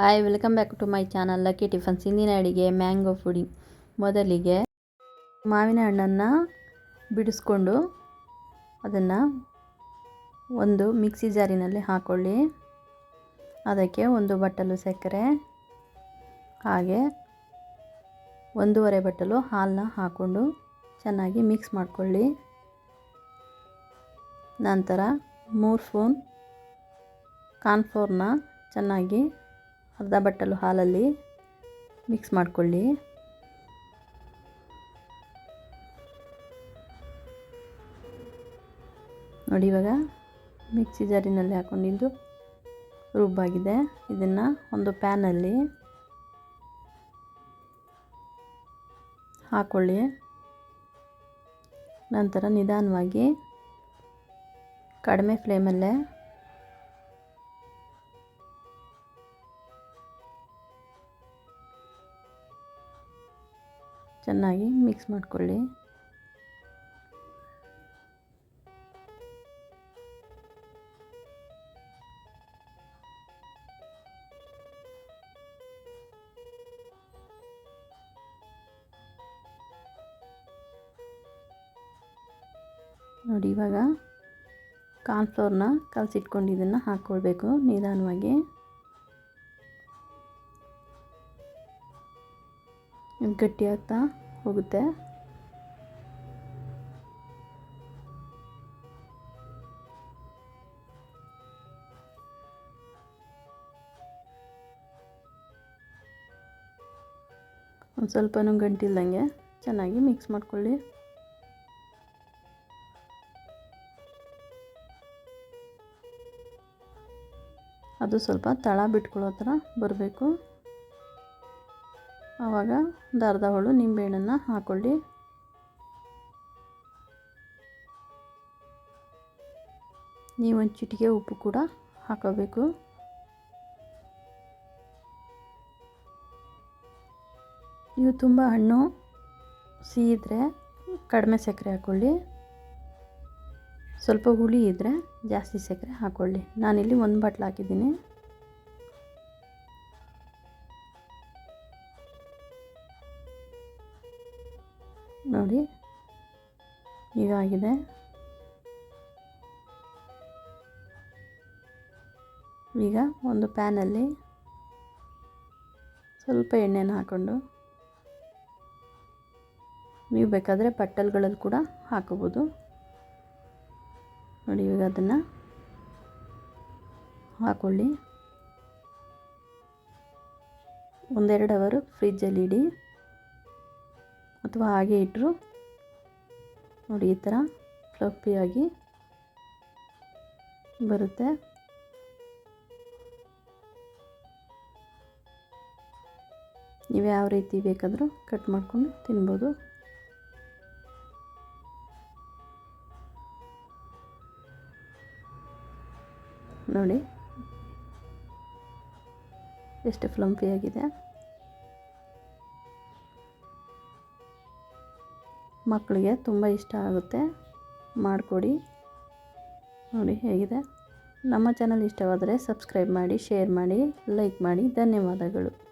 Hi welcome back to my channel lucky tiffins ಇಂದಿನ ಅಡಿಗೆ mango ಪುಡಿ ಮೊದಲಿಗೆ ಮಾವಿನ ಹಣ್ಣನ್ನು ಬಿಡಿಸ್ಕೊಂಡು ಅದನ್ನು ಒಂದು ಮಿಕ್ಸಿ ಜಾರಿನಲ್ಲಿ ಹಾಕ್ಕೊಳ್ಳಿ ಅದಕ್ಕೆ ಒಂದು ಬಟ್ಟಲು ಸಕ್ಕರೆ, ಹಾಗೆ ಒಂದೂವರೆ ಬಟ್ಟಲು ಹಾಲನ್ನ ಹಾಕ್ಕೊಂಡು ಚೆನ್ನಾಗಿ ಮಿಕ್ಸ್ ಮಾಡಿಕೊಳ್ಳಿ. ನಂತರ ಮೂರು ಸ್ಪೂನ್ ಕಾರ್ನ್ಫ್ಲೋರ್ನ ಚೆನ್ನಾಗಿ ಅರ್ಧ ಬಟ್ಟಲು ಹಾಲಲ್ಲಿ ಮಿಕ್ಸ್ ಮಾಡಿಕೊಳ್ಳಿ. ನೋಡಿ ಇವಾಗ ಮಿಕ್ಸಿ ಜಾರಿನಲ್ಲಿ ಹಾಕ್ಕೊಂಡಿದ್ದು ರುಬ್ಬಾಗಿದೆ. ಇದನ್ನು ಒಂದು ಪ್ಯಾನಲ್ಲಿ ಹಾಕ್ಕೊಳ್ಳಿ ನಂತರ ನಿಧಾನವಾಗಿ ಕಡಿಮೆ ಫ್ಲೇಮಲ್ಲೇ ಚೆನ್ನಾಗಿ ಮಿಕ್ಸ್ ಮಾಡಿಕೊಳ್ಳಿ. ನೋಡಿ ಇವಾಗ ಕಾರ್ನ್ಫ್ಲೋರ್ನ ಕಲಸಿಟ್ಕೊಂಡಿದ್ದನ್ನು ಹಾಕ್ಕೊಳ್ಬೇಕು ನಿಧಾನವಾಗಿ. ಗಟ್ಟಿ ಆಗ್ತಾ ಹೋಗುತ್ತೆ. ಒಂದು ಸ್ವಲ್ಪನೂ ಗಂಟಿಲ್ದಂಗೆ ಚೆನ್ನಾಗಿ ಮಿಕ್ಸ್ ಮಾಡ್ಕೊಳ್ಳಿ. ಅದು ಸ್ವಲ್ಪ ತಳ ಬಿಟ್ಕೊಳ್ಳೋ ಥರ ಬರಬೇಕು. ಆವಾಗ ಒಂದು ಅರ್ಧ ಹೋಳು ನಿಂಬೆಹಣ್ಣನ್ನು ಹಾಕ್ಕೊಳ್ಳಿ ನೀವು ಒಂದು ಚಿಟಿಕೆ ಉಪ್ಪು ಕೂಡ ಹಾಕೋಬೇಕು. ನೀವು ತುಂಬ ಹಣ್ಣು ಸಿಹಿ ಇದ್ದರೆ ಕಡಿಮೆ ಸಕ್ಕರೆ ಹಾಕ್ಕೊಳ್ಳಿ ಸ್ವಲ್ಪ ಹುಳಿ ಇದ್ದರೆ ಜಾಸ್ತಿ ಸಕ್ಕರೆ ಹಾಕ್ಕೊಳ್ಳಿ ನಾನಿಲ್ಲಿ ಒಂದು ಬಾಟ್ಲು ಹಾಕಿದ್ದೀನಿ. ನೋಡಿ ಆಗಿದೆ ಈಗ ಒಂದು ಪ್ಯಾನಲ್ಲಿ ಸ್ವಲ್ಪ ಎಣ್ಣೆನ ಹಾಕ್ಕೊಂಡು ನೀವು ಬೇಕಾದರೆ ಪಟ್ಟಲ್ಗಳಲ್ಲಿ ಕೂಡ ಹಾಕೋಬೋದು ನೋಡಿ ಈಗ ಅದನ್ನು ಹಾಕ್ಕೊಳ್ಳಿ ಒಂದೆರಡು ಅವರು ಫ್ರಿಜ್ಜಲ್ಲಿ ಇಡಿ. ಅಥವಾ ಹಾಗೆ ಇಟ್ಟರು ನೋಡಿ ಈ ಥರ ಫ್ಲಫಿಯಾಗಿ ಬರುತ್ತೆ. ನೀವು ಯಾವ ರೀತಿ ಬೇಕಾದರೂ ಕಟ್ ಮಾಡಿಕೊಂಡು ತಿನ್ಬೋದು. ನೋಡಿ, ಎಷ್ಟು ಫ್ಲಂಫಿಯಾಗಿದೆ. ಮಕ್ಕಳಿಗೆ ತುಂಬ ಇಷ್ಟ ಆಗುತ್ತೆ. ಮಾಡಿಕೊಡಿ. ನೋಡಿ ಹೇಗಿದೆ. ನಮ್ಮ ಚಾನಲ್ ಇಷ್ಟವಾದರೆ ಸಬ್ಸ್ಕ್ರೈಬ್ ಮಾಡಿ, ಶೇರ್ ಮಾಡಿ, ಲೈಕ್ ಮಾಡಿ. ಧನ್ಯವಾದಗಳು.